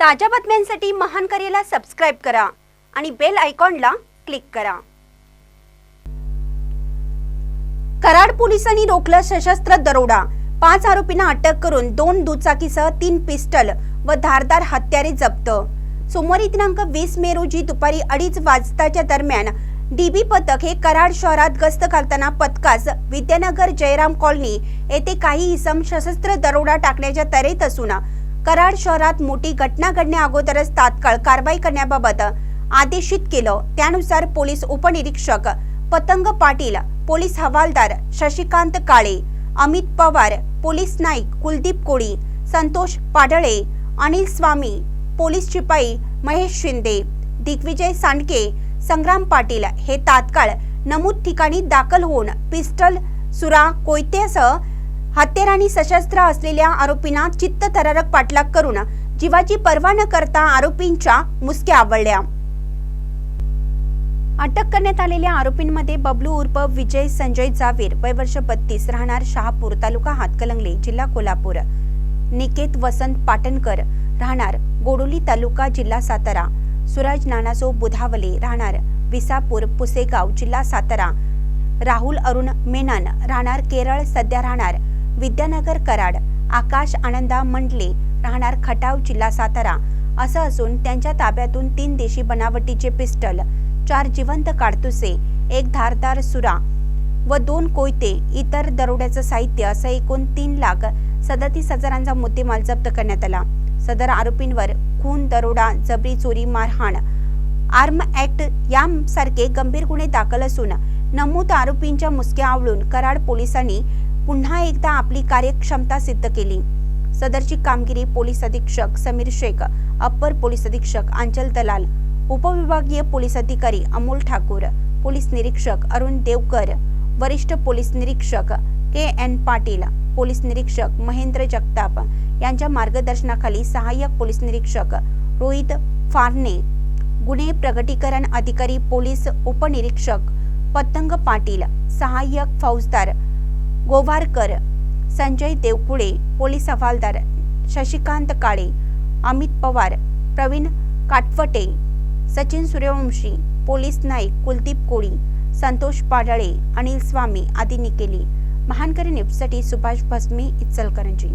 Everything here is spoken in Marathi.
ताज्या बातम्यांसाठी महान करेला सबस्क्राईब करा आणि बेल आयकॉनला क्लिक करा. कराड पोलिसांनी रोखला सशस्त्र दरोडा. पाच आरोपींना अटक करून दोन दुचाकीसह तीन पिस्टल व धारदार हत्यारे जप्त. सोमवारी दिनांक वीस मे रोजी दुपारी अडीच वाजताच्या दरम्यान डीबी पथक हे कराड शहरात गस्त घालताना पथकास विद्यानगर जयराम कॉलनी येथे काही इसम सशस्त्र दरोडा टाकण्याच्या तऱ्हेत असून कराड शहरात मोठी घटना घडण्या अगोदरच तात्काळ कारवाई करण्याबाबत आदेशित केलं. त्यानुसार पोलीस उपनिरीक्षक पतंग पाटील पोलीस हवालदार शशिकांत काळे अमित पवार पोलीस नाईक कुलदीप कोळी संतोष पाडळे अनिल स्वामी पोलीस शिपाई महेश शिंदे दिग्विजय सांडके संग्राम पाटील हे तात्काळ नमूद ठिकाणी दाखल होऊन पिस्टल सुरा कोयत्यासह हत्यारांनी सशस्त्र असलेल्या आरोपींना चित्तथरारक पाठलाग करून जीवाची पर्वा न करता आरोपींच्या मुसक्या आवळल्या. अटक करण्यात आलेल्या आरोपींमध्ये बबलू उर्फ विजय संजय जावीर वय वर्ष बत्तीस राहणार शहापूर तालुका हातकलंगले जिल्हा कोल्हापूर. निकेत वसंत पाटणकर राहणार गोडोली तालुका जिल्हा सातारा. सूरज नानासो बुधावले राहणार विसापूर पुसेगाव जिल्हा सातारा. राहुल अरुण मेनन राहणार केरळ सध्या राहणार विद्यानगर कराड आकाश आनंदा मंडले राहणार खटाव जिल्हा सातारा. असं असून त्यांच्या ताब्यातून तीन देशी बनावटीचे पिस्टल चार जिवंत काडतुसे एक धारदार सुरा व दोन कोयते इतर दरोड्याचं साहित्य असं एकूण तीन लाख सदतीस हजारांचा मुद्देमाल जप्त करण्यात आला. सदर आरोपींवर खून दरोडा जबरी चोरी मारहाण आर्म ऍक्ट यासारखे गंभीर गुन्हे दाखल असून नमूद आरोपींच्या मुसक्या आवळून कराड पोलिसांनी पुन्हा एकदा आपली कार्यक्षमता सिद्ध केली. सदरची कामगिरी पोलीस अधीक्षक समीर शेख अप्पर पोलीस अधीक्षक अंचल दलाल उपविभागीय पोलीस अधिकारी अमोल ठाकूर पोलीस निरीक्षक अरुण देवकर वरिष्ठ पोलीस निरीक्षक के एन पाटील पोलीस निरीक्षक महेंद्र जगताप यांच्या मार्गदर्शनाखाली सहाय्यक पोलीस निरीक्षक रोहित फारणे गुन्हे प्रगटीकरण अधिकारी पोलीस उपनिरीक्षक पतंग पाटील सहाय्यक फौजदार गोवारकर संजय देवकुळे पोलीस हवालदार शशिकांत काळे अमित पवार प्रवीण काटवटे सचिन सूर्यवंशी पोलीस नाईक कुलदीप कोळी संतोष पाडळे अनिल स्वामी आदींनी केली महानकरी न्यूजसाठी सुभाष भस्मी इचलकरंजी.